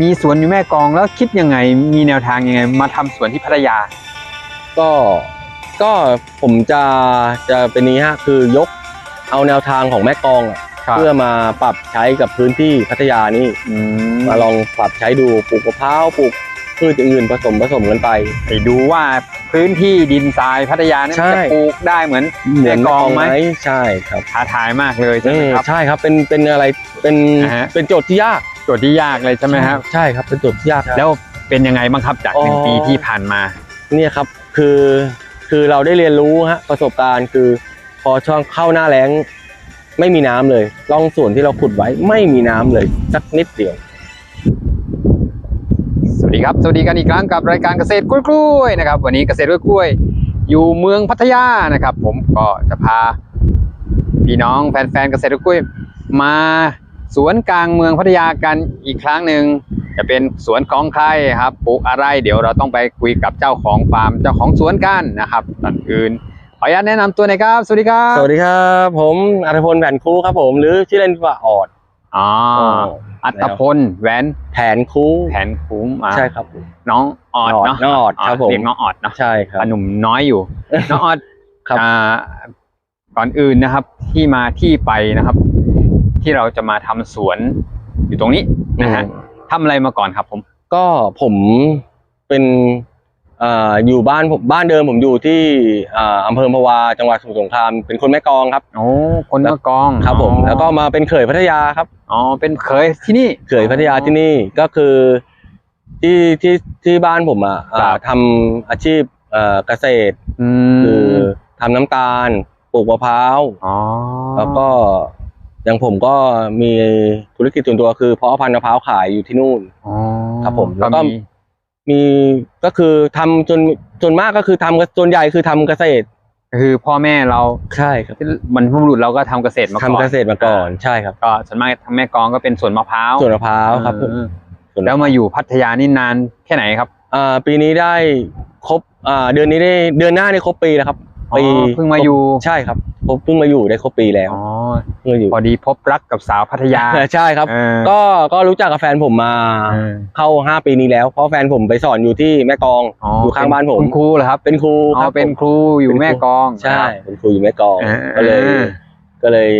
มีสวนอยู่แม่กลองแล้วคิดยังไงมีแนวทางยังไง มาทำสวนที่พัทยา ก็ก็ผมจะจะเป็นนี้ฮะคือยกเอาแนวทางของแม่กลองอะครับ เพื่อมาปรับใช้กับพื้นที่พัทยานี่อืมมาลองปรับใช้ดูปลูกมะพร้าวปลูกพืชอย่างอื่นผสมผสมกันไป ไปดูว่าพื้นที่ดินทรายพัทยาเนี่ยใช่มันจะปลูกได้เหมือนเหมือนแม่กลองไหมใช่ครับท้าทายมากเลยใช่ไหมครับใช่ครับเป็นเป็นอะไรเป็นอ่าฮะ เป็นโจทย์ที่ยากโจทย์ที่ยากเลยใช่ไหมครับ ใช่ครับเป็นโจทย์ที่ยากครับ แล้วเป็นยังไงบ้างครับจากหนึ่งอ๋อ ปีที่ผ่านมา เนี่ยครับคือคือเราได้เรียนรู้ฮะประสบการณ์คือ พอช่วงเข้าหน้าแล้งไม่มีน้ำเลยร่องส่วนที่เราขุดไว้ไม่มีน้ำเลยสักนิดเดียว สวัสดีครับ สวัสดีกันอีกครั้งกับรายการเกษตรกล้วยๆนะครับ วันนี้เกษตรกล้วยๆอยู่เมืองพัทยานะครับ ผมก็จะพาพี่น้องแฟนๆเกษตรกล้วยมา สวนกลางเมืองพัทยากันอีกครั้งหนึ่งจะเป็นสวนของใครครับปลูกอะไร เดี๋ยวเราต้องไปคุยกับเจ้าของฟาร์มเจ้าของสวนกันนะครับก่อนอื่นขออนุญาตแนะนำตัวหน่อยครับ สวัสดีครับ สวัสดีครับ ผมอัธพลแผนคูครับผม หรือชื่อเล่นว่าออดอ๋ออัตพลแหวนแผนคูแผนคุ้มอ่าใช่ครับผมน้องออดเนาะน้องออดครับผมเรียกน้องออดเนาะใช่ครับอะหนุ่มน้อยอยู่ น้องออดครับอ่าก่อนอื่นนะครับที่มาที่ไปนะครับ ที่เราจะมาทำสวนอยู่ตรงนี้นะฮะอืมทำอะไรมาก่อนครับ ผม ก็ผมเป็นเอ่ออยู่บ้านผมบ้านเดิมผมอยู่ที่เอ่ออำเภอพะวาจังหวัดสมุทรสงครามเป็นคนแม่กลองครับโอ้คนเมื่อกองครับผมอ๋อแล้วก็มาเป็นเขยพัทยาครับอ๋อเป็นเคยที่นี่เขยพัทยาที่นี่ก็คือที่ที่ที่บ้านผมอะครับอ่าทำอาชีพเอ่อเกษตรอืคือมทำน้ำตาลปลูกมะพร้าวอ๋อแล้วก็ อย่างผมก็มีธุรกิจส่วนตัวคือเพาะพันธุ์มะพร้าวขายอยู่ที่นู่นอ๋อครับผมแล้วก็มีมีก็คือทำจนจนมากก็คือทำส่วนใหญ่คือทำเกษตร คือพ่อแม่เราใช่ครับมันผู้บุรุษเราก็ทำเกษตรมาก่อนทำเกษตรมาก่อนใช่ครับก็ส่วนมากทางแม่กองก็เป็นสวนมะพร้าวส่วนมะพร้าวครับผมเออส่วนแล้วมาอยู่พัทยานี่นานแค่ไหนครับอ่าปีนี้ได้ครบอ่าเดือนนี้ได้เดือนหน้าได้ครบปีแล้วครับอ๋อ ปีเพิ่งมาอยู่ใช่ครับผมเพิ่งมาอยู่ได้ครบปีแล้วอ๋อเพิ่งมาอยู่พอดีพบรักกับสาวพัทยาใช่ครับเออก็ก็รู้จักกับแฟนผมมาเออเข้าห้าปีนี้แล้วเพราะแฟนผมไปสอนอยู่ที่แม่กลองอยู่ข้างบ้านผมคุณครูเหรอครับ เป็นครูอ๋คอรับเป็นผมครูอยู่เป็นครูแม่กลองใช่ครับเป็นครูอยู่แม่กลองเออก็เลยเออก็เลย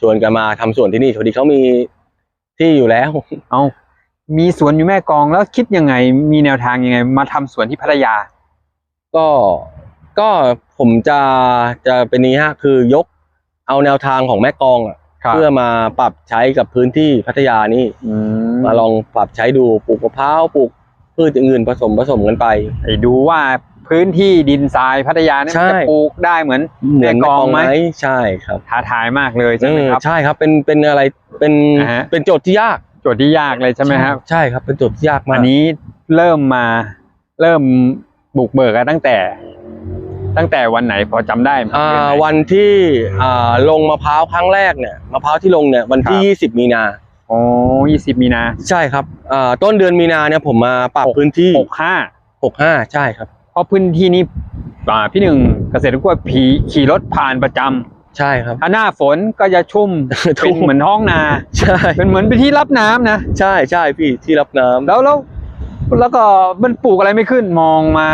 ชวนกันมาทำสวนที่นี่พอดีเขามีที่อยู่แล้ว เอามีสวนอยู่แม่กลองแล้วคิดยังไงมีแนวทางยังไง มาทำสวนที่พัทยา ก็ ก็ผมจะจะเป็นนี้ฮะคือยกเอาแนวทางของแม่กลองอะครับเพื่อมาปรับใช้กับพื้นที่พัทยานี่อืมมาลองปรับใช้ดูปลูกมะพร้าวปลูกพืชอย่างอื่นผสมผสมกันไปไปดูว่าพื้นที่ดินทรายพัทยาเนี่ยมันใช่จะปลูกได้เหมือนเหมือนแม่แม่กกลลอองงไหไหมมใช่ครับท้าทายมากเลยใช่ไหมครับเออใช่ครับเป็นเป็นอะไรเป็นอ่าฮะเป็นโจทย์ที่ยากโจทย์ที่ยากเลยใช่ไหมครับ ใช่ครับเป็นโจทย์ที่ยากมากอันนี้เริ่มมาเริ่มบุกเบิกกันตั้งแต่ ตั้งแต่วันไหนพอจำได้ไหมอ่าเดือนไหนวันที่อ่าลงมะพร้าวครั้งแรกเนี่ยมะพร้าวที่ลงเนี่ยวันที่ครับ20 มีนาโอ้ยี่สิบมีนาใช่ครับอ่าต้นเดือนมีนาเนี่ยผมมาปรับหกพื้นที่หกห้า65 ใช่ครับ เพราะพื้นที่นี้อ่าพี่หนึ่งเกษตรกรผีขี่รถผ่านประจำใช่ครับ ถ้าหน้าฝนก็จะชุ่มชุ่เป็นม เหมือนท้องนา ใช่เป็นเหมือนเป็นที่รับน้ำนะ ใช่ใช่พี่ที่รับน้ำแล้วแล้วแล้วก็มันปลูกอะไรไม่ขึ้นมองมา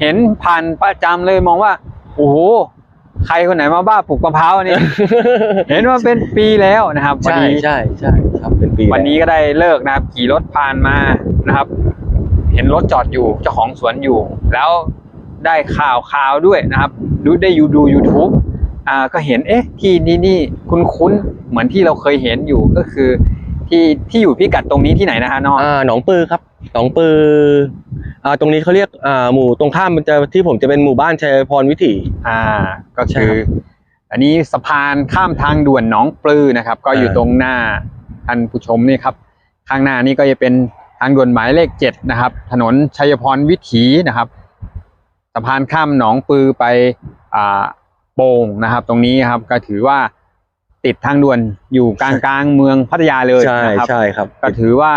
เห็นผ่านประจำเลยมองว่าโอ้โหใครคนไหนมาบ้าปลูกมะพร้าวเนี่ยเห็นว่าเป็นปีแล้วนะครับ วันใช่นี้ใช่ใช่ครับเป็นปี วันนี้แล้ก็ได้เลิกนะครับ ขี่รถผ่านมานะครับ เห็นรถจอดอยู่เจ้าของสวนอยู่ แล้วได้ข่าวข่าวด้วยนะครับ ดูได้ยูดู YouTube อ่าก็เห็นเอ๊ะที่นี่นี่คุ้นคุ้นๆเหมือนที่เราเคยเห็นอยู่ก็คือ ที่ที่อยู่พิกัดตรงนี้ที่ไหนนะฮะน้องอ่าหนองปือครับ หนองปืออ่าตรงนี้เขาเรียกอ่าหมู่ตรงข้ามมันจะที่ผมจะเป็นหมู่บ้านชัยพรวิถีอ่า ก็ใช่คือครับอันนี้สะพานข้ามทางด่วนหนองปลือนะครับ ก็อยู่อ่าตรงหน้าท่านผู้ชมนี่ครับ ข้างหน้านี่ก็จะเป็นทางด่วนหมายเลขเจ็ดนะครับ ถนนชัยพรวิถีนะครับสะพานข้ามหนองปือไปอ่าโป่งนะครับ ตรงนี้ครับก็ถือว่า ติดทางด่วนอยู่กลางกลางๆเมืองพัทยาเลยใช่นะครับใช่ครับ ก็ถือว่า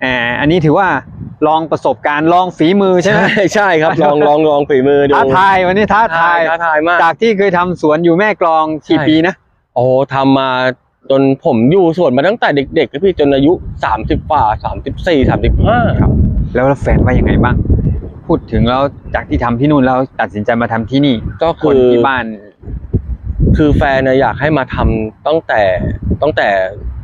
แอออันนี้ถือว่าลองประสบการณ์ลองฝีมือใช่ไหมใช่ใช่ครับ ลองลองลองฝีมือดูท้าทายวันนี้ท้าทายท้าทายมากจากที่เคยทำสวนอยู่แม่กลองกี่ใช่ปีนะโอ้ทำมาจนผมอยู่สวนมาตั้งแต่เด็กๆครับพี่จนอายุสามสิบป่าสามสิบสี่สามสิบห้าครับ แล้วแฟนว่ายังไงบ้าง พูดถึงแล้วจากที่ทำที่นู่นแล้วตัดสินใจมาทำที่นี่ ก็คคืนอที่บ้าน คือแฟนนะอยากให้มาทำตั้งแต่ตั้งแต่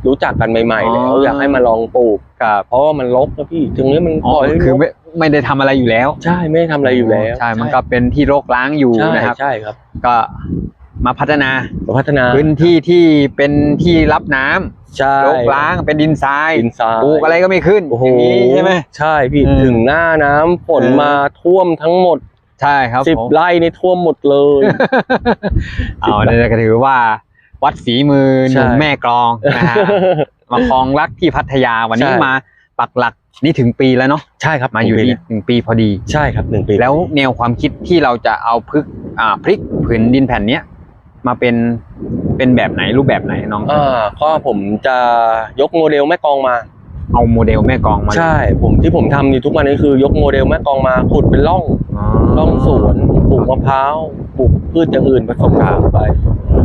รู้จักกันใหม่ๆอ๋แล้อวอยากให้มาลองปลูกกับเพราะว่ามันรกนะพี่ถึงนี้มันอ๋อปล่อยให้คือรกไม่ไม่ได้ทำอะไรอยู่แล้ว ใช่ไม่ได้ทำอะไรอยู่แล้วใช่มันก็เป็นที่รกร้างอยู่ใช่นะครับใช่ครับ ก็มาพัฒนาพัฒนาพื้นที่ที่เป็นที่รับน้ำใช่รกร้างเป็นดินทรายดินทรายปลูกอะไรก็ไม่ขึ้นโอ้โหอย่างนี้ใช่ไหมใช่พี่อืมถึงหน้าน้ำฝนเออมาท่วมทั้งหมด ใช่ครับสิบผมไร่ในท่วมหมดเลย เอาเนี่ยก็ถือว่า วัดฝีมือหใช่นุ่มแม่กลองนะฮะมาคลองรักที่พัทยาวันนี้ใช่มาปักหลักนี่ถึงปีแล้วเนาะใช่ครับมาอยู่หนึ่งปีที่หนึ่งปีพอดี ใช่ครับหนึ่งปีแล้วแนวความคิดที่เราจะเอาพฤกอ่าพริกผืนดินแผ่นเนี้ยมาเป็นเป็นแบบไหนรูปแบบไหนน้อง อ่าก็ผมจะยกโมเดลแม่กลองมา เอาโมเดลแม่กลองมาเลยใช่ ผมที่ผมทำอยู่ทุกวันนี้คือยกโมเดลแม่กลองมาขุดเป็นร่องอ๋อร่องสวนปลูกมะพร้าวปลูกพืชอย่างอื่นผสมกันไป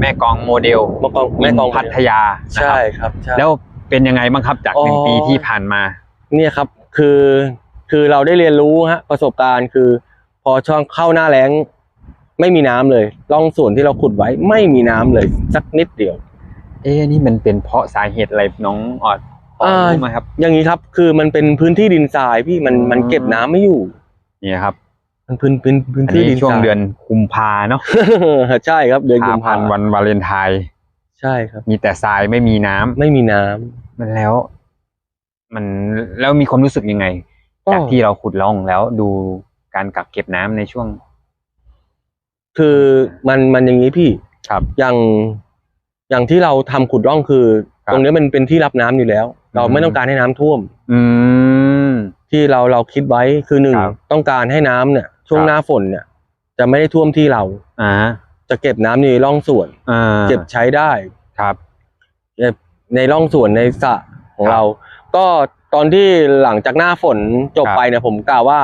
แม่กลองโมเดลแม่กลองแม่กลองพัทยานะใช่ครับครับใช่แล้วเป็นยังไงบ้างครับจากหนึ่งอ๋อปีที่ผ่านมา เนี่ยครับคือคือเราได้เรียนรู้ฮะประสบการณ์คือ พอช่วงเข้าหน้าแล้งไม่มีน้ำเลยร่องสวนที่เราขุดไว้ไม่มีน้ำเลย สักนิดเดียว เอ๊ะนี่มันเป็นเพราะสาเหตุอะไรน้องออด พออ่ารู้ไหมครับ อย่างนี้ครับคือมันเป็นพื้นที่ดินทรายพี่มันมันเก็บน้ำไม่อยู่ นี่ครับมันพื้นพื้นพื้นอันที่นี้ดินช่วงทราย เดือนกุมภาเนาะ ใช่ครับ เดือนกุมพัภานวันวาเลนไทน์ใช่ครับ มีแต่ทรายไม่มีน้ำไม่มีน้ำมันแล้ว มันแล้วมีความรู้สึกยังไง ก็จากที่เราขุดร่องแล้วดูการกักเก็บน้ำในช่วง คือมันมันอย่างนี้พี่ครับ อย่างอย่างที่เราทำขุดร่องคือ ครับ ตรงนี้มันเป็นที่รับน้ำอยู่แล้ว เราอืมไม่ต้องการให้น้ำท่วม อืมที่เราเราคิดไว้คือหนึ่งครับต้องการให้น้ำเนี่ย ช่วงครับหน้าฝนเนี่ย จะไม่ได้ท่วมที่เราอ่าจะเก็บน้ำในร่องสวนอ่าเก็บใช้ได้ครับเก็บในร่องสวนในสระของครับเรา ก็ตอนที่หลังจากหน้าฝนจบครับไปเนี่ยผมกล่าวว่า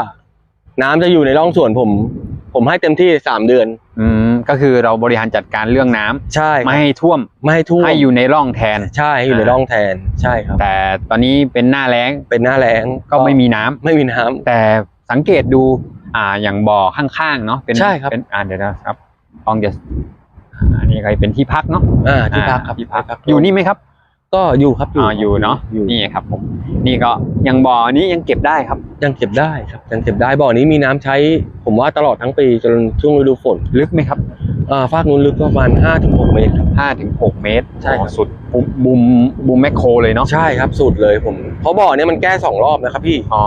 น้ำจะอยู่ในร่องสวนผม ผมให้เต็มที่สามเดือน อืมก็คือเราบริหารจัดการเรื่องน้ำใช่ครับไม่ให้ท่วมไม่ให้ท่วมให้อยู่ในร่องแทน ใช่ให้อยู่ในอ่า ร่องแทนใช่ครับ แต่ตอนนี้เป็นหน้าแล้งเป็นหน้าแล้งก็ไม่มีน้ำไม่มีน้ำ แต่สังเกตดูอ่าอย่างบ่อข้างๆเนาะเป็นใช่ครับ เป็นอ่าเดี๋ยวนะครับลองจะอันนี้ก็เป็นที่พักเนาะ อ่าที่พักครับอ่าที่พักครับอยู่นี่ไหมครับ ก็อยู่ครับอ่าอยู่เนาะอยู่นี่ครับผมนี่ก็ยังบ่อนี้ยังเก็บได้ครับ ยังเก็บได้ครับยังเก็บได้บ่อนี้มีน้ำใช้ ผมว่าตลอดทั้งปีจนช่วงฤดูฝนลึกไหมครับอ่าฟากนู้นลึกประมาณห้าถึงหกเมตรครับห้าถึงหกเมตรใช่ครับอ๋อสุดบุมบุมบุมแมคโครเลยเนาะใช่ครับสุดเลยผมเพราะบ่อเนี้มันแก้สองรอบนะครับพี่อ๋อ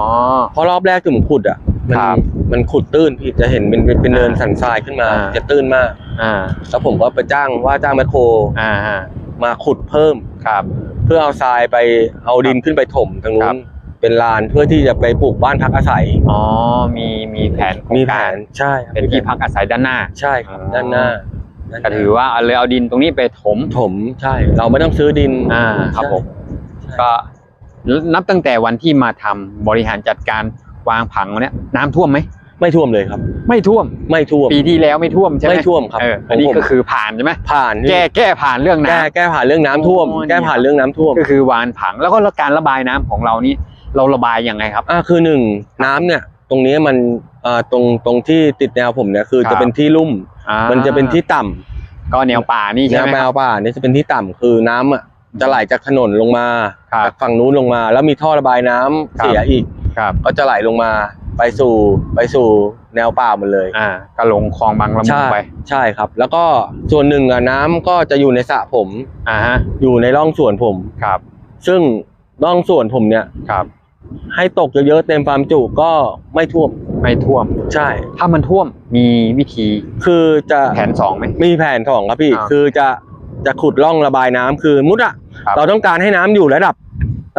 เพราะรอบแรกที่ผมขุดอะมันครับมันขุดตื้นพี่จะเห็นเป็นเป็นเป็นเนินอ่าสันทรายขึ้นมาอ่าจะตื้นมาก อ่าแล้วผมก็ไปจ้างว่าจ้างแมคโครอ่าอ่า มาขุดเพิ่มครับ เพื่อเอาทรายไปเอาดินขึ้นไปถมทางนู้ครันบ เป็นลานเพื่อที่จะไปปลูกบ้านพักอาศัย อ๋อมีมีแผนโครงมีแผการนใช่ครับเป็นที่พักอาศัยด้านหน้า ใช่ครับอ๋อด้านหน้าด้านหก็น้าถือว่าเอาเลยเอาดินตรงนี้ไปถม ถมใช่ เราไม่ต้องซื้อดินอ่าครับผม ใช่ก็นับตั้งแต่วันที่มาทำบริหารจัดการวางผังวันเนี้ยน้ำท่วมไหม ไม่ท่วมเลยครับ ไม่ท่วมไม่ท่วม ปีที่แล้วไม่ท่วมใช่ไหมไม่ท่วมครับเอออันนี้ของผมก็คือผ่านใช่ไหมผ่านแก้แก้ผ่านเรื่องแก้น้ำแก้ผ่านเรื่องน้ำท่วมโอ้แก้ผ่านเรื่องน้ำท่วม ก็คือวานผังแล้วก็การระบายน้ำของเรานี่เราระบายยังไงครับอ่าคือหนึ่งน้ำเนี่ย ตรงนี้มันอ่าตรงตรงที่ติดแนวผมเนี่ยคือครับจะเป็นที่ลุ่มอ่ามันจะเป็นที่ต่ำก็แนวป่านี่แนใช่วไหมแมควรับป่าเนี่ยจะเป็นที่ต่ำคือน้ำอะจะไหลจากถนนลงมาครับจากฝั่งนู้นลงมา แล้วมีท่อระบายน้ำครับเสียอีกครับก็จะไหลลงมา ไปสู่ไปสู่แนวป่าหมดเลย อ่าก็ลงคลองบางละมุงใช่ไป ใช่ครับ แล้วก็ส่วนหนึ่งอะน้ำก็จะอยู่ในสระผม อ่าฮะ อยู่ในร่องสวนผม ครับ ซึ่งร่องสวนผมเนี่ย ครับ ให้ตกเยอะๆเต็มความจุก็ไม่ท่วม ไม่ท่วม ใช่ ถ้ามันท่วมมีวิธีคือจะแผนสองไหม มีแผนของครับพี่ อ่าคือจะจะขุดร่องระบายน้ำคือมุดอะครับเราต้องการให้น้ำอยู่ระดับ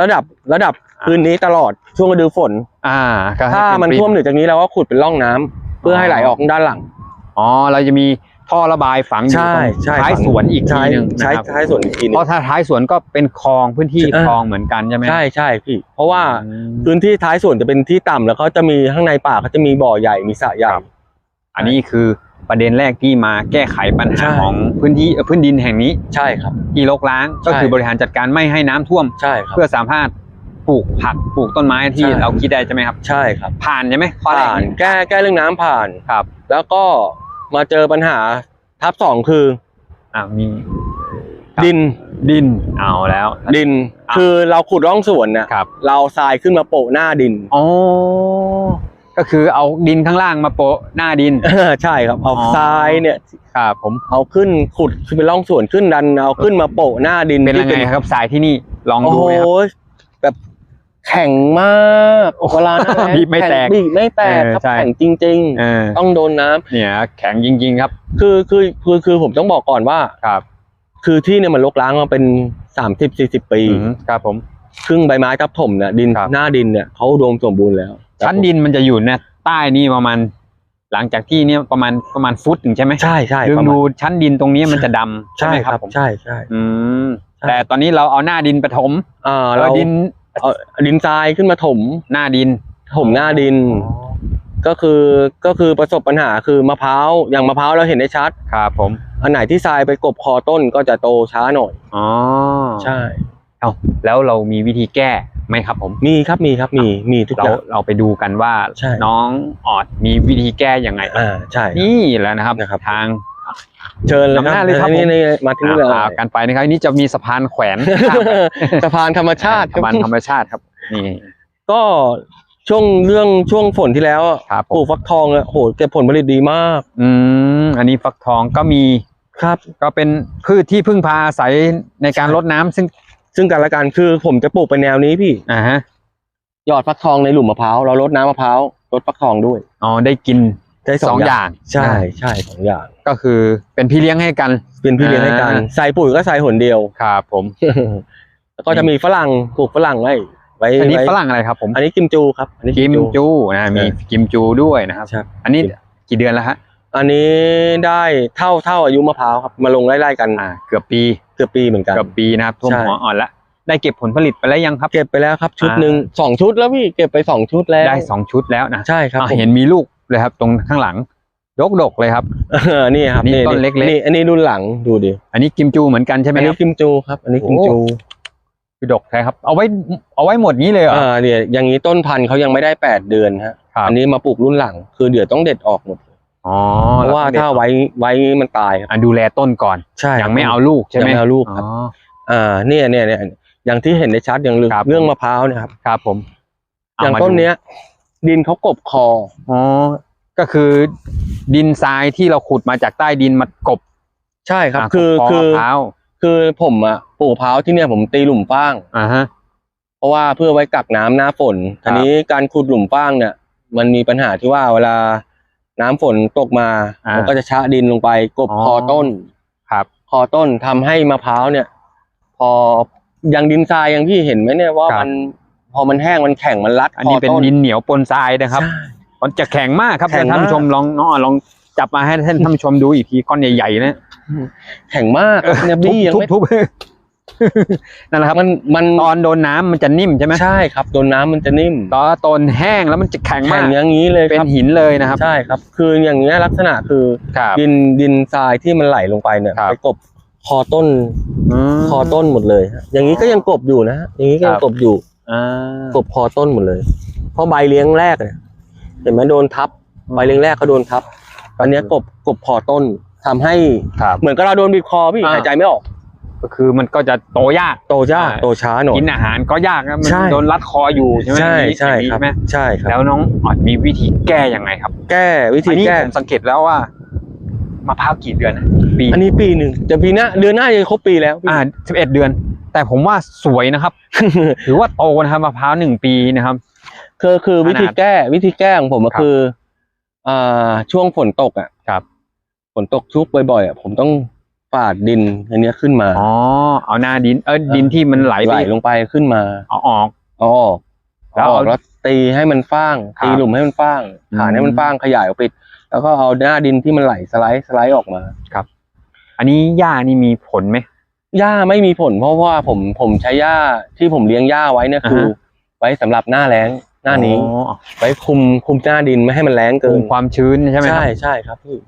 ระดับระดับอ่า พื้นนี้ตลอดช่วงฤดูฝน อ่าก็ให้ถ้าเป็มันปริท่วมเหนือจากนี้เราก็ขุดเป็นร่องน้ำเพื่อให้ไหลออกด้านหลัง อ๋อเราจะมีท่อระบายฝังอยู่ใช่ตรงใช่ท้ายฝัง สวนอีกทีใช่หนึ่งใช่นะครับท้ายสวนอีกทีหนึเพงราะถ้าท้ายสวนก็เป็นคลองพื้นที่ใช่ คลองเหมือนกันใช่ไหมใช่ใช่พี่ เพราะว่าอืมพื้นที่ท้ายสวนจะเป็นที่ต่ำแล้วเขาจะมีข้างในป่าเขาจะมีบ่อใหญ่มีสระใหญ่ครับอันนี้คือประเด็นแรกที่มาแก้ไขปัญหาใช่ของพื้นที่เอ่อพื้นดินแห่งนี้ใช่ครับ ที่รกร้างก็ใช่ คือบริหารจัดการไม่ให้น้ำท่วม ใช่ครับ เพื่อสามารถ ปลูกผักปลูกต้นไม้ที่ใช่ เราคิดได้ใช่ไหมครับ ใช่ครับ ผ่านใช่ไหมข้อแรกผ่านแก้แก้เรื่องน้ำผ่าน ครับแล้วก็มาเจอปัญหาทับสองคืออ่ามี ครับ ดินดินเอาแล้ว ดิน อะ คือเราขุดร่องสวนเนี่ยครับเราทรายขึ้นมาโปะหน้าดิน อ๋อก็คือเอาดินข้างล่างมาโปะหน้าดิน ใช่ครับเอาอ๋อ ทรายเนี่ย ครับผมเอาขึ้นขุดขึ้นเป็นร่องสวนขึ้นดันเอาขึ้นมาโปะหน้าดินเป็นยังที่ไงครับสายที่นี่ลองโอ้ดูโหไหมครับ แบบแข็งมากโอ้โหเวลาหน้าแล้งบีบไม่แตกข็งบีบไม่แตกครับเออใช่แข็งจริงเออๆต้องโดนน้ำเนี่ยแข็งจริง ๆ ครับ คือคือคือคือผมต้องบอกก่อนว่าครับ คือที่เนี่ยมันลกล้างมาเป็นสามสิบสี่สิบปีอืมครับผมครึ่งใบไม้ทับถมเนี่ยดินครับหน้าดินเนี่ยเขาอุดมสมบูรณ์แล้ว ชั้นดินมันจะอยู่เนี่ยใต้นี่ประมาณหลังจากที่เนี่ยประมาณประมาณฟุตถึงใช่ไหมใช่ใช่ดึงประมาณดูชั้นดินตรงนี้มันจะดำใช่ไหมครับผมใช่ใช่อืมใช่แต่ตอนนี้เราเอาหน้าดินไปถมอ่าเราเราดิน เอาดินทรายขึ้นมาถม หน้าดิน ถมหน้าดิน ก็คือก็คือประสบปัญหาคือมะพร้าวอย่างมะพร้าวเราเห็นได้ชัด ครับผม อันไหนที่ทรายไปกบคอต้นก็จะโตช้าหน่อย อ๋อใช่ เอาแล้วเรามีวิธีแก้ไหมครับผม มีครับมีครับมีมีทุกอเราย่าง เราไปดูกันว่าใช่น้องออดมีวิธีแก้ยังไงอ่าใช่ครับ นี่แหละนะครับ นะครับ ทาง เชิญเลยนำหน้าเลยครับนี่ผมนี่มาที่นี่เลยอ่ากันไปนะครับนี่จะมีสะพานแขวนสะพานธรรมชาติสะพานธรรมชาติครับ นี่ ก็ช่วงเรื่องช่วงฝนที่แล้วอะครับผปลูมกฟักทองอะโหเก็บผลผลิตดีมาก อืมอันนี้ฟักทองก็มีครับ ก็เป็นพืชที่พึ่งพาอาศัยในการรดน้ำซึ่งซึ่งกันและกันคือผมจะปลูกไปแนวนี้พี่อ่าฮะหยอดฟักทองในหลุมมะพร้าวเรารดน้ำมะพร้าวรดฟักทองด้วยอ๋อได้กิน ได้สองอย่างใช่อ่าใช่สองอย่าง ก็คือเป็นพี่เลี้ยงให้กัน เป็นพี่เลี้ยงให้กันอ่าใส่ปุ๋ยก็ใส่หนเดียวครับผม แล้วก็จะมีฝรั่งปลูกฝรั่งไว้ไว้อันนี้ไว้ฝรั่งอะไรครับ ผมอันนี้กิมจูครับอันนี้กิมจูนะมีกิมจูด้วยนะครับครับอันนี้กี่เดือนแล้วฮะอันนี้ได้เท่าเท่าอายุมะพร้าวครับมาลงไล่ๆกันอ่าเกือบปีเกือบปีเหมือนกันเกือบปีนะครับท่วมใช่หัวอ่อนแล้วได้เก็บผลผลิตไปแล้วยังครับ เก็บไปแล้วครับชุดอ่าหนึ่งสองชุดแล้วพี่เก็บไปสองชุดแล้วได้สองชุดแล้วนะใช่ครับอ่าผมเห็นมีลูก เลยครับ ตรงข้างหลังดกดกๆเลยครับ เออนี่ครับนี่ต้นเล็กๆ นี่อันนี้รุ่นหลังดูดิอันนี้กิมจูเหมือนกันใช่ไหมอันคนี้รับกิมจูครับ อันนี้กิมจูโอ้คือดกใช่ครับ เอาไว้เอาไว้หมดนี้เลยเหรอ อ่าเนี่ยอย่างนี้ต้นพันธุ์เขายังไม่ได้แปดเดือนฮะครับ อันนี้มาปลูกรุ่นหลัง คือเดี๋ยวต้องเด็ดออกหมดอ๋อเพราะว่าแล้ถ้าต้องเด็ดไว้ไว้มันตายครับอะดูแลต้นก่อน ใช่ยังไม่เอาลูกใช่ไหมยังไม่เอาลูกครับ อ๋อ อ่าเนี่ยเนี่ยเนี่ยอย่างที่เห็นได้ชัดอย่างเรื่องครับ เรื่องมะพร้าวเนะครับ ครับผมอย่างเมต้นดูเนี้ย ดินเขากบคอ อ๋อ ก็คือดินทรายที่เราขุดมาจากใต้ดินมากบ ใช่ครับ อะคือกบคือมะพร้าวคือผมอะปลูกมะพร้าวที่เนี่ยผมตีหลุมฟาง อ่าฮะ เพราะว่าเพื่อไว้กักน้ำหน้าฝนครับทีนี้การขุดหลุมฟางเนี่ย มันมีปัญหาที่ว่าเวลาน้ำฝนตกมา อ่ามัมันก็จะชะดินลงไปกบอ๋อ คอต้น ครับ คอต้นทำให้มะพร้าวเนี่ย พออย่างดินทรายอย่างที่เห็นไหมเนี่ยว่าครับ มัน พอมันแห้งมันแข็งมันรัดอันนี้คเป็นต้ดินเหนียวปนทรายนะครับใช่มันจะแข็งมากครับแข็งท่านผู้ชมมากลองน้องอะลองจับมาให้ท่านท่านผู้ชมดูอีกทีก้อนใหญ่ๆนะแข็งมากเนี่ยทุบบี้ยังทุบไม่ทุบนั่นแหละครับมันมันตอนโดนน้ำมันจะนิ่มใช่ไหมใช่ครับโดนน้ำมันจะนิ่มตอนตอนแห้งแล้วมันจะแข็งแข็มากงอย่างนี้เลยเป็คนรับหินเลยนะครับใช่ครับ คืออย่างเงี้ยลักษณะคือครับดินดินทรายที่มันไหลลงไปเนี่ยครับไปกบคอต้นมคอต้นหมดเลยฮะอย่างนี้ก็ยังกบอยู่นะฮะอย่างนี้ก็ยัคงรับกบอยู่อ่า กบคอต้นหมดเลย เพราะใบเลี้ยงแรกเนี่ยเห็นไหมโดนทับใบเลี้ยงแรกเขาโดนทับอันเนี้ยกบกบคอต้นทำให้ครับเหมือนกับเราโดนบีบคอพี่อ่าหายใจไม่ออก ก็คือมันก็จะโตยากโตช้าอ่าโตช้าหน่อยกินอาหารก็ยากนะมันใช่โดนรัดคออยู่ใช่ไหมใช่อย่างนี้ใช่อย่างนี้ครับไหมใช่ครับแล้วน้องออดมีวิธีแก้ยังไงครับ แก้วิธีอันนี้แก้ผมสังเกตแล้วว่า มะพร้าวกี่เดือนนะปีอันนี้ปีหนึ่งจะปีหน้าเดือนหน้าจะครบปีแล้วอ่าสิบเอ็ดเดือน แต่ผมว่าสวยนะครับถือว่าโตนะครับมะพร้าวหนึ่งปีนะครับคือคือขนาดวิธีแก้วิธีแก้ของผมก็ครับคืออ่าช่วงฝนตกอะครับ ฝนตกชุกบ่อยๆอะผมต้องฝาดดินอันเนี้ยขึ้นมาอ๋อเอาหน้าดินเออดินที่มันไหลไหไปลลงไปขึ้นมาเอาออกเอาออกแล้แล้ววอเอาอกแล้วตีให้มันฟ้างครับตีหลุมให้มันฟ้างอืมฐานให้มันฟ้างขยายออกไป แล้วก็เอาหน้าดินที่มันไหลสไลด์สไลด์ออกมาอันนี้หญ้านี่มีผลไหมหญ้าไม่มีผล เพราะว่าผมผมใช้หญ้าที่ผมเลี้ยงหญ้าไว้เนี่ยคืออ่าฮะไว้สำหรับหน้าแล้งหน้านี้อ๋อไว้คุมคุมหน้าดินไม่ให้มันแล้งเกิคุนมความชื้นใช่ไหมคใช่รับใช่ครับพี่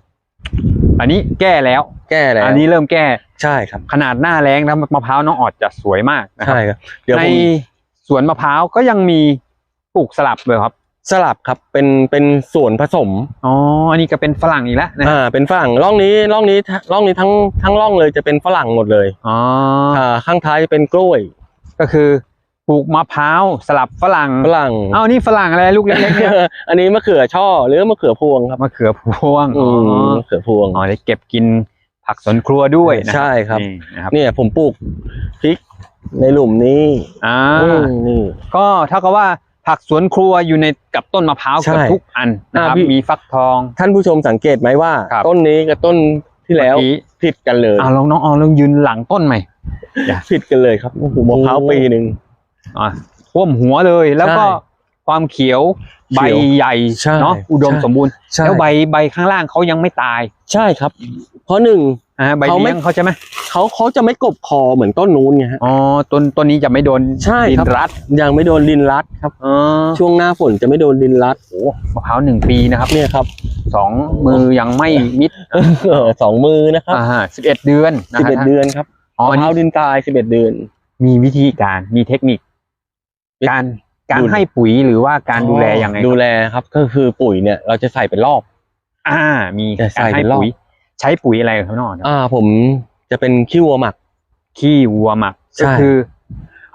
อันนี้แก้แล้ว แก้แล้ว อันนี้เริ่มแก้ใช่ครับ ขนาดหน้าแรงนะมะพร้าวน้องออดจะสวยมากนะครัใช่บครับเดี๋ยวในผมสวนมะพร้าวก็ยังมีปลูกสลับเลยครับ สลับครับเป็นเป็นส่วนผสมอ๋ออันนี้ก็เป็นฝรั่งอีกแล้วนะอ่าเป็นฝรั่งร่องนี้ร่องนี้ร่องนี้ทั้งทั้งร่องเลยจะเป็นฝรั่งหมดเลยอ๋ออ่าข้างท้ายเป็นกล้วย ก็คือปลูกมะพร้าวสลับฝรั่งฝรั่งเอ้านี่ฝรั่งอะไรลูกเล็กๆเนี่ยอันนี้มะเขือช่อหรือมะเขือพวงครับมะเขือพวงอือ๋อมมะเขือพวงอ๋อได้เก็บกินผักสวนครัวด้วยนะใช่ครับนี่นะครับเนี่ยผมปลูกพริกในหลุมนี้อ่าอืมนี่ก็เท่ากับว่า ผักสวนครัวอยู่ในกับต้นมะพร้าวใช่เกือบทุกอันนะครับอ่าพี่มีฟักทอง ท่านผู้ชมสังเกตไหมว่าครับต้นนี้กับต้นที่แล้วเมื่อกี้ผิดกันเลยอ่าลองน้องออมลองยืนหลังต้นใหม่ผิดกันเลยครับโอ้โหมะพร้าวโอ้ปีหนึ่งอ่าท่วมหัวเลยแล้วก็ใช่ความเขียวใบเขียวใหญ่ใช่เนาะอุดมใช่สมบูรณ์ใช่แล้วใบใบข้างล่างเขายังไม่ตาย ใช่ครับ เพราะหนึ่ง อ่าใบเขาไม่ เลี้ยงเขาใช่ไหมเขาเขาจะไม่กบคอเหมือนต้นนู้นไงฮะ อ๋อต้นต้นนี้จะไม่โดนใช่ดิครับ นรัดยังไม่โดนดินรัดครับ อ๋อช่วงหน้าฝนจะไม่โดนดินรัดโอ้มะพร้าวหนึ่งปีนะครับเนี่ยครับ สองมือยังไม่มิดสองมือนะครับอ่าสิบเอ็ดเดือนนะสิบฮะเอ็ดเดือนครับอ๋ออันมะพนี้ร้าวดินตายสิบเอ็ดเดือน มีวิธีการมีเทคนิค การการดู ให้ปุ๋ยหรือว่าการดูแลยังไงครับดูแลครับก็คือปุ๋ยเนี่ยเราจะใส่เป็นรอบ อ่า มีจะใส่การให้เป็นรอบ ปุ๋ย ใช้ปุ๋ยอะไรครับน้องออดครับอ่า ผมจะเป็นขี้วัวหมัก ขี้วัวหมักใช่ก็คือ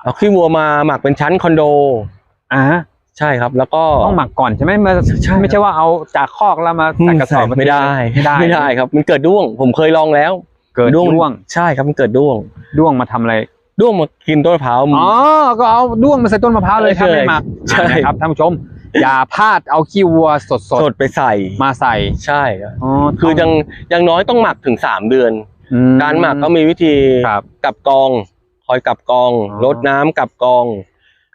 เอาขี้วัวมาหมักเป็นชั้นคอนโดอ่าใช่ครับ แล้วก็ต้องหมักก่อนใช่ไหมมาใช่ไม่ใช่ว่าเอาจากคอกแล้วมาอืใส่มกระสอบใส่ไม่ได้ไม่ได้ไม่ได้ครับ มันเกิดด้วง ผมเคยลองแล้ว เกิดด้วงใช่ครับมันเกิดด้วงด้วงมาทำอะไรด้วงมากินต้นมะพร้าวอ๋อก็เอาด้วงมาใส่ต้นมะพร้าวเลยใช่ถ้าไม่หมักใช่นะครับท่านผู้ชม อย่าพลาดเอาขี้วัวสดสดไปใส่ๆมาใส่ใช่ครับอ๋อคือยังยังน้อยต้องหมักถึงสามเดือนอืการหมักก็มีวิธีครับกลับกองคอยกลับกองอ๋อลดน้ำกลับกอง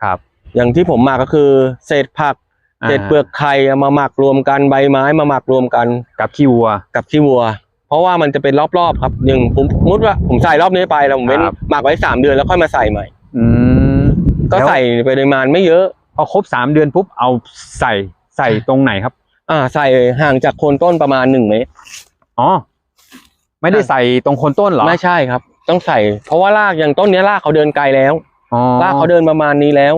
ครับ อย่างที่ผมหมักก็คือ เศษผักอ่าเศษเปลือกไข่เอามาหมักรวมกันใบไม้มาหมักรวมกันกับขี้วัวกับขี้วัว เพราะว่ามันจะเป็นรอบๆครับอย่างผมสมมติว่าผมใส่รอบนี้ไปแล้วผมเว้นครับหมักไว้สามเดือนแล้วค่อยมาใส่ใหม่อืมก็แล้วใส่ปริมาณไม่เยอะ พอครบสามเดือนปุ๊บเอาใส่ใส่ตรงไหนครับ อ่าใส่ห่างจากโคนต้นประมาณหนึ่งเมตรอ๋อไม่ได้ใส่ตรงโคนต้นเหรอไม่ใช่ครับ ต้องใส่ เพราะว่ารากอย่างต้นเนี้ยรากเขาเดินไกลแล้วอ๋อรากเขาเดินประมาณนี้แล้ว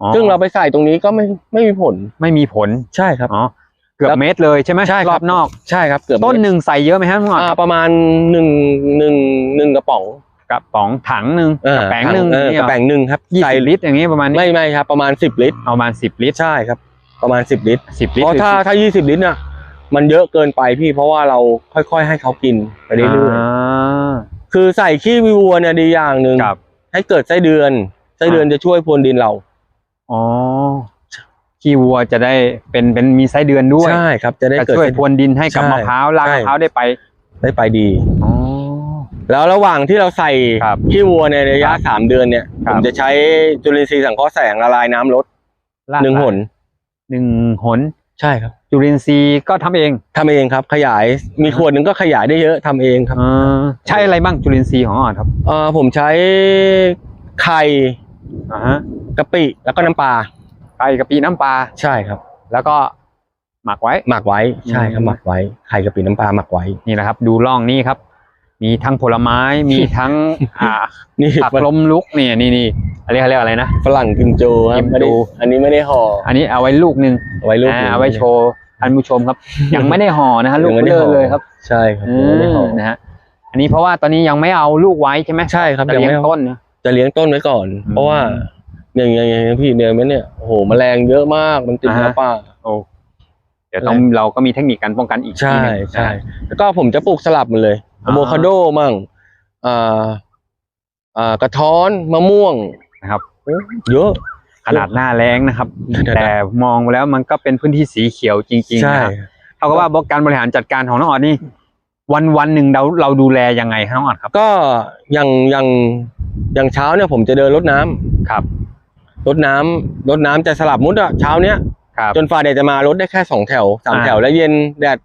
อ๋อซึ่งเราไปใส่ตรงนี้ก็ไม่ไม่มีผลไม่มีผลใช่ครับอ๋อเกือบแล้วเมตรเลยใช่ไหมใช่ครับรอบนอกใช่ครับเกือบต้นเมตรหนึ่งใส่เยอะไหมฮะน้องออดอ่าประมาณหนึ่งหนึ่งหนึ่งกระป๋อง กระป๋องถังหนึ่งเออกระแป๋งหนึ่งเออนี่กระแป๋งหนึ่งครับยี่ใส่สิบลิตรอย่างนี้ประมาณนี้ไม่ไม่ครับประมาณสิบลิตรเอาประมาณสิบลิตรใช่ครับ ประมาณสิบลิตรสิบลิตรเพราะถ้าหอถ้ายี่สิบลิตรน่ะมันเยอะเกินไปพี่เพราะว่าเราค่อยๆ ให้เขากินไปเรื่อยอ่าๆคือใส่ขี้วัวเนี่ยดีอย่างหนึ่งครับให้เกิดไส้เดือนไส้เดือนจะช่วยพรวนดินเราอ๋อขี้วัวจะได้เป็นเป็นมีไส้เดือนด้วยใช่ครับ จะได้จะเกิดช่วยไส้พรวนดินให้กับใช่มะพร้าวรากใช่มะพร้าวได้ไป ได้ไปดีอ๋อ แล้วระหว่างที่เราใส่ครับขี้วัวในระยะครับสามเดือนเนี่ยครัผบ มจะใช้จุลินทรีย์สังเคราะห์แสงละลายน้ำลดรากหนึ่งหนหนึ่งหนใช่ครับจุลินทรีย์ก็ทำเองทำเองครับ ขยายมีขวดหนึ่งก็ขยายได้เยอะทำเองครับอ่าใช้อะไรบ้างจุลินทรีย์ของอ่อนครับเอ่อผมใช้ไข่อ่าฮะกะปิแล้วก็น้ำปลาไก่กะปิน้ำปลาใช่ครับ แล้วก็หมักไว้ หมักไว้ใช่ครับอืมหมักไว้ไข่กะปิน้ำปลาหมักไว้ นี่นะครับ ดูร่องนี้ครับ มีทั้งผลไม้มีทั้งอ่านี่ผักลมลุกเนี่ยนี่นี่อะไรเขาเรียกอะไรนะ ฝรั่งกิมจูครักิบมจูไม่ได้อันนี้ไม่ได้ห่ออันนี้เอาไว้ลูกหนึ่งเอาไว้ลูกอ่าหนึ่งเอาไว้โชว์ท่านผู้ชมครับ ยังไม่ได้ห่อนะฮะลูกยังไม่เบได้ลห่อเลยครับใช่ครับอืยังไม่ได้ห่อมนะฮะอันนี้เพราะว่าตอนนี้ยังไม่เอาลูกไว้ใช่ไหมใช่ครับจะยังเลี้ยไม่งเอาต้นนะ จะเลี้ยงต้นไว้ก่อน อืมเพราะว่าอย่างอย่างอย่างพี่เนี่ยมันเนี่ยโอ้โหแมลงเยอะมากมันติดอ่าฮะ เนื้อป่า โอ้เดี๋ยวต้องเราก็มีเทคนิคการป้องกันอีกใช่ทีหนึ่งใช่นะแล้วก็ผมจะปลูกสลับมันเลย อ่าอะโวคาโดมั่งอ่าอ่ากระท้อนมะม่วงนะครับเยอะ ขนาดหน้าแรงนะครับขนาดหน้าแต่มองแล้วมันก็เป็นพื้นที่สีเขียวจริงๆใช่นะครับเท่ากับว่าการบริหารจัดการของน้องออดนี่วันวันหนึ่งเราเราดูแลยังไงครับน้องออดครับ ก็อย่างอย่างอย่างเช้าเนี่ยผมจะเดินรดน้ำครับรดน้ำรดน้ำจะสลับมุดอะเช้าเนี้ยครับจนฟ้าแดดจะมารดได้แค่สองแถวสามอ่าแถวแล้วเย็นแดด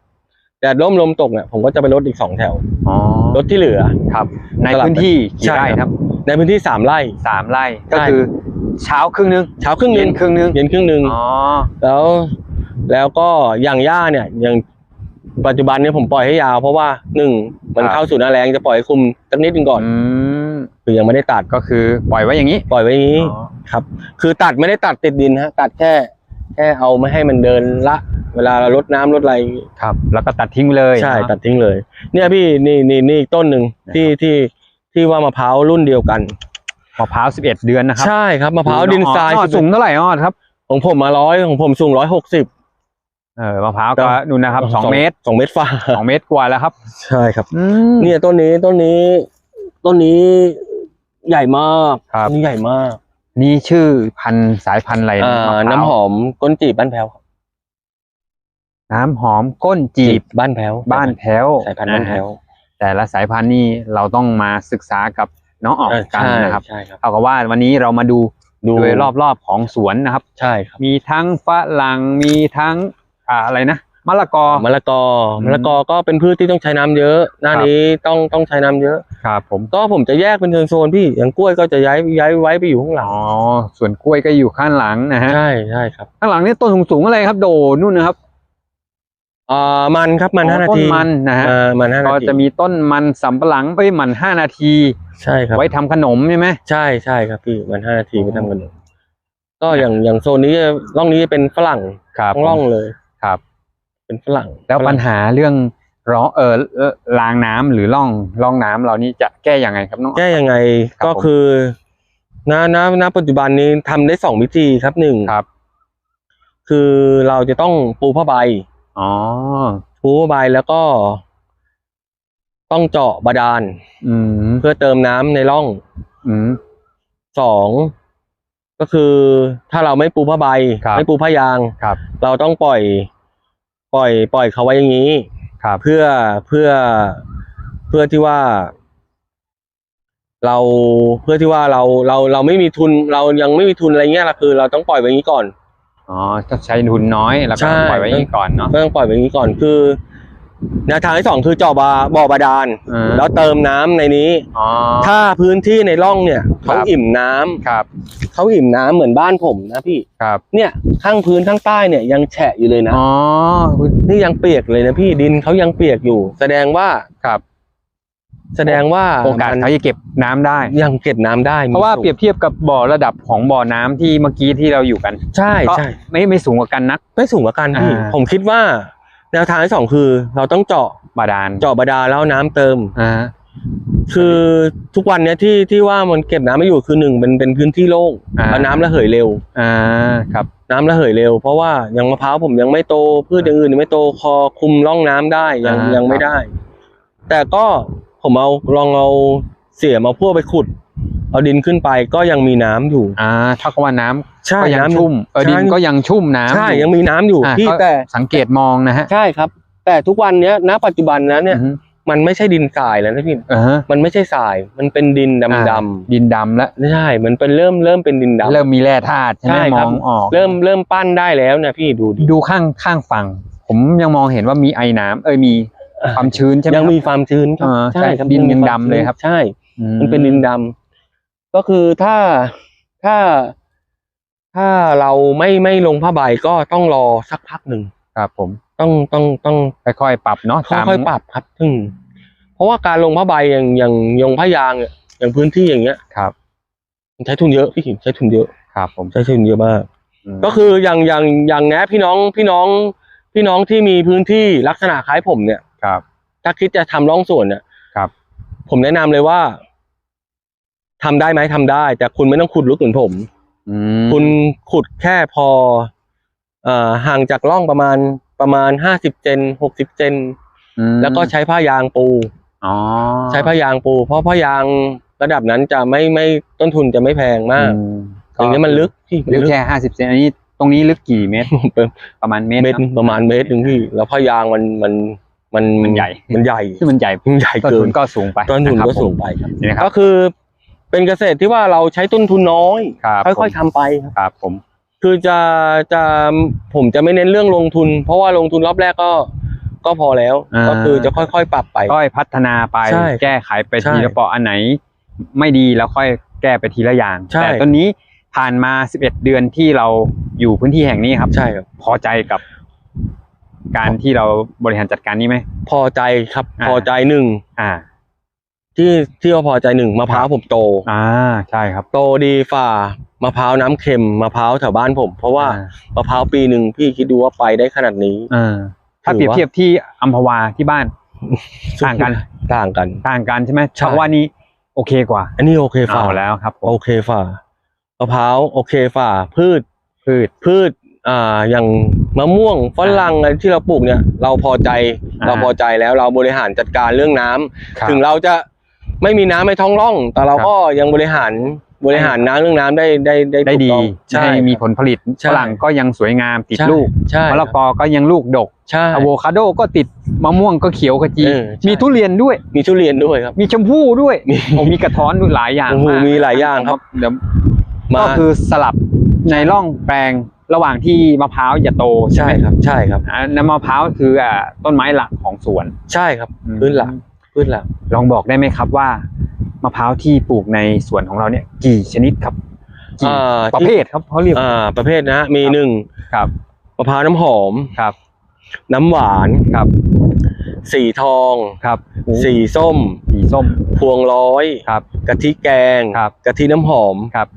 แดดร่มลมตกเนี่ยผมก็จะไปรดอีกสองแถวอ๋อรถที่เหลือ ครับ ในสลับพื้นที่กี่ใช่ไร่ครับครับ ในพื้นที่สามไร่สามไร่ก็ใช่คือ เช้าครึ่งนึงเช้าครึ่งหเย็นึนงครึ่งนึงเย็นครึ่งหนึ่งอ๋อแล้วแล้วก็อย่างหญ้าเนี่ยอย่างปัจจุบันเนี้ผมปล่อยให้ยาว เพราะว่าหนึ่งมันครับเข้าสู่หน้าแรงจะปล่อยให้คุมสักนิดหนึงก่อนอืมคือยังไม่ได้ตัดก็คือ ปล่อยไว้อย่างนี้ ปล่อยไว้อย่างนี้อ๋อครับ คือตัดไม่ได้ตัดติดดินฮะ ตัดแค่ แค่เอาไม่ให้มันเดินละ เวลาเราลดน้ำลดอะไรครับ แล้วก็ตัดทิ้งไปเลยใช่เนอะตัดทิ้งเลย เนี่ยพี่นี่นี่นี่อีกต้นหนึ่งที่ที่ที่ว่ามะพร้าวรุ่นเดียวกันมะพร้าวสิบเอ็ดเดือนนะครับใช่ครับมะพร้าวดินทรายอ๋อสูงเท่าไหร่อ้อครับ ของผมมาร้อยของผมสูงร้อยหกสิบเออมะพร้าวก็นู่นนะครับสองเมตรสองเมตรฝ่าสองเมตรกว่าแล้วครับ ใช่ครับอืมเนี่ยต้นนี้ต้นนี้ ต้นนี้ใหญ่มากครับต้นนี้ใหญ่มาก นี่ชื่อพันธุ์สายพันธุ์อะไรอ่าะพร้าวน้ำหอมก้นจีบบ้านแพ้วครับน้ำหอมก้นจีบบ้านแพ้วบ้านแพ้วสายพันธุ์บ้านแพ้วแต่ละสายพันธุ์นี่เราต้องมาศึกษากับน้องออกเออกันใช่นะครับใช่ครับเท่ากับว่าวันนี้เรามาดูดูโดยรอบๆของสวนนะครับ ใช่ครับ มีทั้งฝรั่งมีทั้งอ่าอะไรนะ มะละกอมะละกออืมมะละกอก็เป็นพืชที่ต้องใช้น้ำเยอะ หน้าครับนี้ต้องต้องใช้น้ำเยอะครับ ผมก็ผมจะแยกเป็นโซนๆพี่อย่างกล้วยก็จะย้ายย้ายไว้ไปอยู่ข้างหลังอ๋อส่วนกล้วยก็อยู่ข้างหลังนะฮะใช่ใช่ครับ ข้างหลังนี่ต้นสูงๆอะไรครับ โดนู่นนะครับอ่ามันครับมันอ๋อห้านาต้นทีมันนะฮะอ่ามันห้านาก็ทีจะมีต้นมันสำปะหลังเอ้ยมันห้านาที ใช่ครับ ไว้ทำขนมใช่ไหมใช่ใช่ครับพี่มันห้านาทีอ๋อไปทำกันก็อย่างอย่างโซนนี้จะร่องนี้จะเป็นฝรั่งครับทั้งร่องเลยครับ เป็นฝรั่งแล้วฝรั่งปัญหาเรื่องร้องเออเอ่อรางน้ำหรือร่องร่องน้ำเรานี่จะแก้ยังไงครับน้องแก้ยังไงครับก็ผมคือณณณปัจจุบันนี้ทำได้สองวิธีครับหนึ่งครับ คือเราจะต้องปูผ้าใบอ๋อปูผ้าใบแล้วก็ ต้องเจาะบาดาลอืมเพื่อเติมน้ำในร่องอืมสองก็คือถ้าเราไม่ปูผ้าใบครับไม่ปูผ้ายางครับเราต้องปล่อย ปล่อยปล่อยเขาไว้อย่างนี้ครับเพื่อเพื่อเพื่อที่ว่า เราเพื่อที่ว่าเราเราเราไม่มีทุน เรายังไม่มีทุนอะไรเงี้ยละคือ เราต้องปล่อยไว้อย่างนี้ก่อนอ๋อต้องใช้ทุนน้อยแล้วก็ใช่ปล่อยไว้อย่างนี้ก่อนเนาะ ก็ต้องปล่อยไว้อย่างนี้ก่อนคือ แนวทางที่สองคือเจาะบาบ่อบาดาลอ่า แล้วเติมน้ำในนี้ อ๋อ ถ้าพื้นที่ในร่องเนี่ยครัเขาบ อิ่มน้ำครับเขาอิ่มน้ำเหมือนบ้านผมนะพี่ ครับเนี่ยข้างพื้นข้างใต้เนี่ยยังแฉะอยู่เลยนะ อ๋อนี่ยังเปียกเลยนะพี่ดินเขายังเปียกอยู่ แสดงว่าครับแสดงว่าโอกาสมันเขาจะเก็บน้ำได้ ยังเก็บน้ำได้มีเพราะว่าสูงเปรียบเทียบกับบ่อระดับของบ่อน้ำที่เมื่อกี้ที่เราอยู่กันใช่ก็ใช่ไม่ไม่สูงกว่ากันนัก ไม่สูงกว่ากันพี่อ่า ผมคิดว่า แนวทางที่สองคือ เราต้องเจาะบาดาลเจาะบาดาลแล้วน้ำเติม อ่าคือทุกวันเนี้ยที่ที่ว่ามันเก็บน้ำไม่อยู่คือหนึ่งเป็นเป็นพื้นที่โล่งอ่าแล้วน้ำระเหยเร็ว อ่าครับ น้ำระเหยเร็ว เพราะว่ายังมะพร้าวผมยังไม่โตพืชอย่างอื่นยังไม่โตคอคุมร่องน้ำได้ยังอ่ายั ยังไม่ได้ แต่ก็ผมเอาลองเอาเสียมาพ่วไปขุด เอาดินขึ้นไปก็ยังมีน้ำอยู่อ่าเท่ากับว่าน้ำใช่ก็ยังน้ำชุ่มเออดินใช่ก็ยังชุ่มน้ำใช่อยังมีน้ำอยู่อ่าพี่ก็แต่สังเกตมองนะฮะใช่ครับ แต่ทุกวันเนี้ยณปัจจุบันนั้นเนี่ยอือฮึมันไม่ใช่ดินทรายแล้วนะพี่อ่าฮะมันไม่ใช่ทราย มันเป็นดินดำอ่าดำดินดำแล้วใช่ มันเป็นเริ่มเริ่มเป็นดินดำเริ่มมีแร่ธาตุใช่ไหมใช่มครับองออก เริ่มเริ่มปั้นได้แล้วนะพี่ดูดิดูข้างข้างฝั่ง ผมยังมองเห็นว่ามีไอ้น้ำเอ้ยมีความชื้นใช่ไหมยังมีครับความชื้นครับอ่าใช่ครับใช่ดินมียังควาดำเลยครับ ใช่อืมันเป็นดินดำ ก็คือถ้าถ้าถ้าเราไม่ไม่ลงผ้าใบก็ต้องรอสักพักหนึ่งครับผมต้องต้องต้องค่อยๆปรับเนาะตามค่อยๆปรับครับถึงเพราะว่าการลงผ้าใบอย่างอย่างยงผ้ายางเนี่ยอย่างพื้นที่อย่างเงี้ยครับมันใช้ทุนเยอะพี่ขิมใช้ทุนเยอะครับ ผมใช้ทุนเยอะมากมก็คืออย่างอย่างอย่างแนะพี่น้องพี่น้อง พี่น้องที่มีพื้นที่ลักษณะคล้ายผมเนี่ยครับ ถ้าคิดจะทำร่องสวนเนี่ยครับ ผมแนะนำเลยว่า ทำได้ไหมทำได้ แต่คุณไม่ต้องขุดลึกเหมือนผม อืมคุณขุดแค่พอเอ่อห่างจากร่องประมาณประมาณห้าสิบเซนหกสิบเซนอืมแล้วก็ใช้ผ้ายางปู อ๋อใช้ผ้ายางปู เพราะผ้ายางระดับนั้นจะไม่ไม่ต้นทุนจะไม่แพงมากอืมอย่างนี้ยมันลึกพี่มันลึกแค่ห้าสิบเซนอันนี้ตรงนี้ลึกกี่เมตรเป็นประมาณเมตรเมตรเนอะประมาณเมตรหนึ่งพี่แล้วผ้ายางมันมันมันมันใหญ่ มันใหญ่ที่มันใหญ่มันใหญ่ต้นเกิทุนนก็สูงไปต้นทุนะครับก็สูงผมไปครับ นี่นะคก็รับคือ เป็นเกษตรที่ว่าเราใช้ต้นทุนน้อย ครับค่อยๆทำไปครับครับผม คือจะจะผมจะไม่เน้นเรื่องลงทุน เพราะว่าลงทุนรอบแรกก็ก็พอแล้วก็คือจะค่อยๆปรับไป ค่อยพัฒนาไปใช่แก้ไขไปใช่ทีละเปาะอันไหน ไม่ดีแล้วค่อยแก้ไปทีละอย่าง ใช่ แต่ต้นนี้ผ่านมา 11 เดือนที่เราอยู่พื้นที่แห่งนี้ครับ ใช่ครับ พอใจกับการที่เราบริหารจัดการนี้ไหม พอใจครับอ่า พอใจหนึ่งอ่า ที่ที่ว่าพอใจหนึ่งมะพร้าวผมโต อ่าใช่ครับ โตดีฝ่ามะพร้าวน้ำเค็มมะพร้าวแถวบ้านผม เพราะว่าอ่มะพร้าวปีหนึ่งพี่คิดดูว่าไปได้ขนาดนี้อ่าถ้าเปรียบเทียบที่อัมพวาที่บ้าน ต่างกัน ต่างกัน ต่างกันใช่ไหมใช่ เพราะว่านี้โอเคกว่าอันนี้โอเคฝ่าเอาแล้วครับผมโอเคฝ่ามะพร้าวโอเคฝ่าพืช พืช พืชอ่าอย่างมะม่วงฝรั่งอะไรที่เราปลูกเนี่ย เราพอใจอ่า เราพอใจแล้วเราบริหารจัดการเรื่องน้ำครับถึงเราจะ ไม่มีน้ำในท้องร่อง แต่เราครับก็ยังบริหารบริหารน้ำเรื่องน้ำได้ได้ได้ได้ถูกดีต้องใช่ ให้มีผลผลิตใช่ ฝรั่งก็ยังสวยงามติดใช่ลูกใช่มะละกอก็ยังลูกดกใช่ อะโวคาโดก็ติดมะม่วงก็เขียวขจี เออใช่ มีทุเรียนด้วย มีทุเรียนด้วยครับ มีชมพู่ด้วยมีโอ้มีกระท้อนด้วยหลายอย่างโอ้โหมากมีหลายอย่างครับ เดี๋ยว มาก็คือสลับในร่องแปลงระหว่างที่มะพร้าวจะโตใช่ใช่ไหมครับ ใช่ครับ อ่าน้ำมะพร้าวคืออ่าต้นไม้หลักของสวนใช่ครับพื้นหลัก พื้นหลักลองบอกได้ไหมครับว่ามะพร้าวที่ปลูกในสวนของเราเนี่ย กี่ชนิดครับกี่อ่า ประเภทครับเขาเรียก อ่า ประเภทนะฮะมีหนึ่งครับมะพร้าวน้ำหอม ครับน้ำหวาน ครับสีทอง ครับสีส้ม สีส้มพวงร้อย ครับ กะทิแกง ครับกะทิน้ำหอม ครับ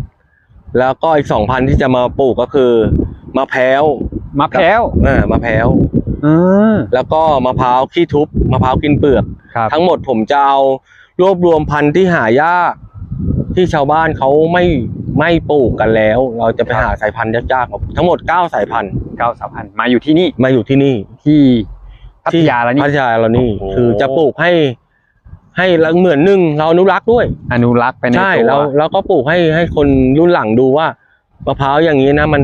แล้วก็อีกสองพันที่จะมาปลูกก็คือมะแพร้วมะแพร้ว อ่ามะแพร้วอืม แล้วก็มะพร้าวขี้ทุบมะพร้าวกินเปลือกครับทั้งหมดผมจะเอารวบรวมพันธุ์ที่หายาก ที่ชาวบ้านเขาไม่ไม่ปลูกกันแล้ว เราจะไปหาสายพันธุ์ยากๆมาทั้งหมดเก้าสายพันธุ์เก้าสามพันมาอยู่ที่นี่มาอยู่ที่นี่ที่พัทยาแล้วนี่พัทยาเรานี่โอ้โหคือจะปลูกให้ให้เหมือนหนึ่งเราอนุรักษ์ด้วย อนุรักษ์ไปในใช่ตัวเราเราก็ปลูกให้ให้คนรุ่นหลังดูว่ามะพร้าวอย่างนี้นะ มัน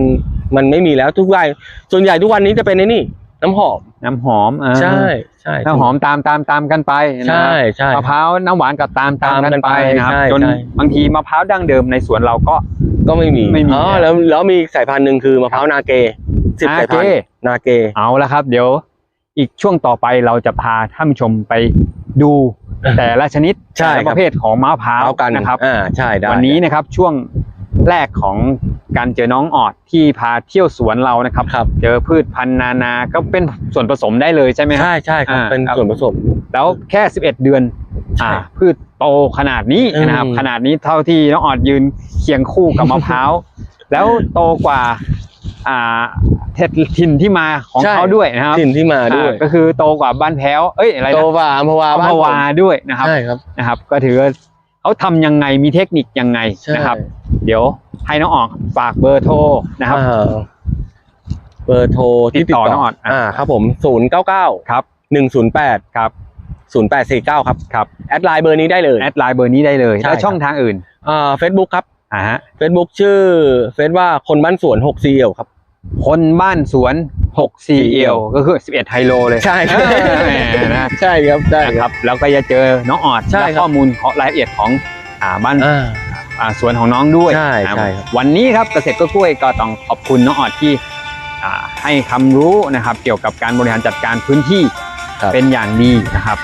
มันไม่มีแล้วทุกวันส่วนใหญ่ทุกวันนี้จะเป็นในนี่ น้ำหอม น้ำหอมอ่าใช่ใช่ น้ำหอมตามตามตามกันไปนะใช่ใช่ มะพร้าวน้ำหวานกับตามตามกันไปนะครับ ใช่จนใช่ บางทีมะพร้าวดั้งเดิมในสวนเราก็ ก็ไม่มีไม่มีอ๋อแล้วแล้วมีอีกสายพันธุ์หนึ่งคือมะพร้าวนาเกสิบนาสายเกพันธุ์นาเก เอาละครับ เดี๋ยวอีกช่วงต่อไปเราจะพาท่านผู้ชมไปดูแต่ละชนิดใช่แต่ละครับ ประเภทของมะพร้าวเอากันนะครับ อ่าใช่ได้วันนี้นะครับช่วงแรกของ การเจอน้องออดที่พาเที่ยวสวนเรานะครับ ครับเจอพืชพันธุ์นานาก็เป็นส่วนผสมได้เลยใช่ไหมครับใช่ใช่ครับอ่า เป็นครับส่วนผสม แล้วแค่ 11 เดือนใช่อ่าพืชโตขนาดนี้นะครับ อืม ขนาดนี้เท่าที่น้องออดยืนเคียงคู่กับมะพร้าว แล้วโตกว่าอ่าเทศถิ่นที่มาของใช่เขาด้วยนะครับถิ่นที่มาด้วยอ่าก็คือโตกว่าบ้านแพ้วเอ้ยอะไรโตนะว่าอัมพวาอัมบ้านพผมวาด้วยนะครับใช่ครับ นะครับ ก็ถือว่าเขาทำยังไงมีเทคนิคยังไงใช่นะครับ เดี๋ยวให้น้องออกฝากเบอร์โทรนะครับอ่าเบอร์โทรที่ติดต่อน้องออดอะอ่าครับผมศูนย์เก้าเก้าครับหนึ่งศูนย์แปดครับศูนย์แปดสี่เก้าครับครับแอดไลน์เบอร์นี้ได้เลยแอดไลน์เบอร์นี้ได้เลยใช่แล้วช่องทางอื่นอ่าเฟซบุ๊กครับอ่าฮะเฟซบุ๊กชื่อเฟซว่าคนบ้านสวนหกซีเอลครับคนบ้านสวน6 CL ก็คือ 11ไฮโลเลยใช่เออนะใช่ครับใช่นะคครัรับบแล้วก็จะเจอน้องออดใช่และครับข้อมูลของรายละเอียดของอ่าบ้าน อ่าอ่าสวนของน้องด้วยใช่นะใช่ครับ วันนี้ครับเกษตรกล้วยก็ต้องขอบคุณน้องออดที่อ่าให้ความรู้นะครับ เกี่ยวกับการบริหารจัดการพื้นที่ครับ เป็นอย่างดีนะครับ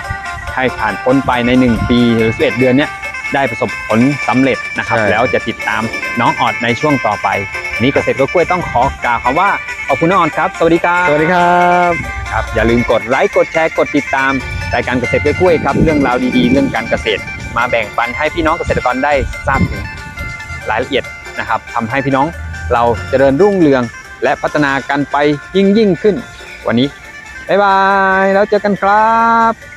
ให้ผ่านพ้นไปใน 1 ปีหรือ11เดือนเนี้ยได้ประสบผลสำเร็จนะครับ ใช่ แล้วจะติดตามน้องออดในช่วงต่อไปวันนี้เกษตรกล้วยต้องขอกล่าวคำว่าขอบคุณน้องออดครับ สวัสดีครับ สวัสดีครับ ครับอย่าลืมกดไลค์กดแชร์กดติดตามรายการเกษตรกล้วยๆครับ เรื่องราวดีๆ เรื่องการเกษตร มาแบ่งปันให้พี่น้องเกษตรกรได้ทราบถึงรายละเอียดนะครับทำให้พี่น้องเราเจริญรุ่งเรือง และพัฒนากันไปยิ่งยิ่งขึ้น วันนี้บ๊ายบายแล้วเจอกันครับ